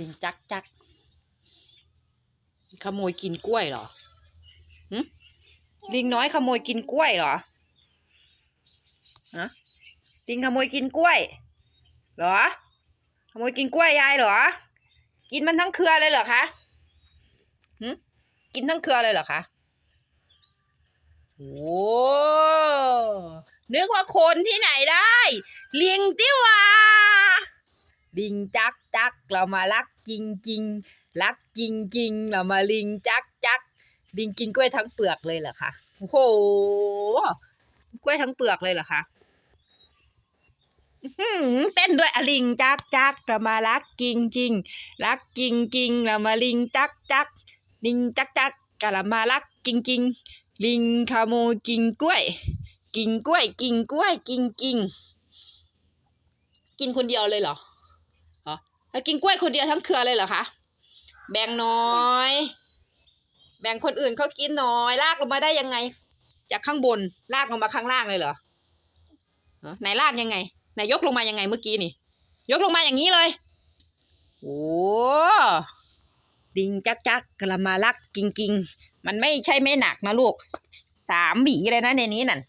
ลิงจักจักขโมยกินกล้วยเหรอหึลิงน้อยขโมยกินกล้วยเหรอฮะลิงขโมยกินกล้วยเหรอ ขโมยกินกล้วยยายเหรอ กินมันทั้งเครือเลยเหรอคะหึกินทั้งเครือเลยเหรอคะโอ้นึกว่าคนที่ไหนได้ลิงจิว่า ลิงจักจักเรามารักจริงจริงรักจริงจริงเรามาลิงจักจักลิงกินกล้วยทั้งเปลือกเลยเหรอคะโอ้โหกล้วยทั้งเปลือกเลยเหรอคะเต้นด้วยอลิงจักจักเรามารักจริงจริงรักจริงจริงเรามาลิงจักจักลิงจักจักกะเรามารักจริงจริงลิงขโมยกินกล้วย กินกล้วย กินกล้วย กินกินกินคนเดียวเลยเหรอ แล้วกินกล้วยคนเดียวทั้งเครือเลยเหรอคะ แบ่งน้อย แบ่งคนอื่นเขากินน้อย ลากลงมาได้ยังไง จากข้างบน ลากลงมาข้างล่างเลยเหรอไหนลากยังไง ไหนยกลงมายังไงเมื่อกี้นี่ ยกลงมาอย่างนี้เลย โอ้ดิงจักจักกระมาลักกิงกิงมันไม่ใช่ไม่หนักนะลูก สามหวีเลยนะในนี้นั่น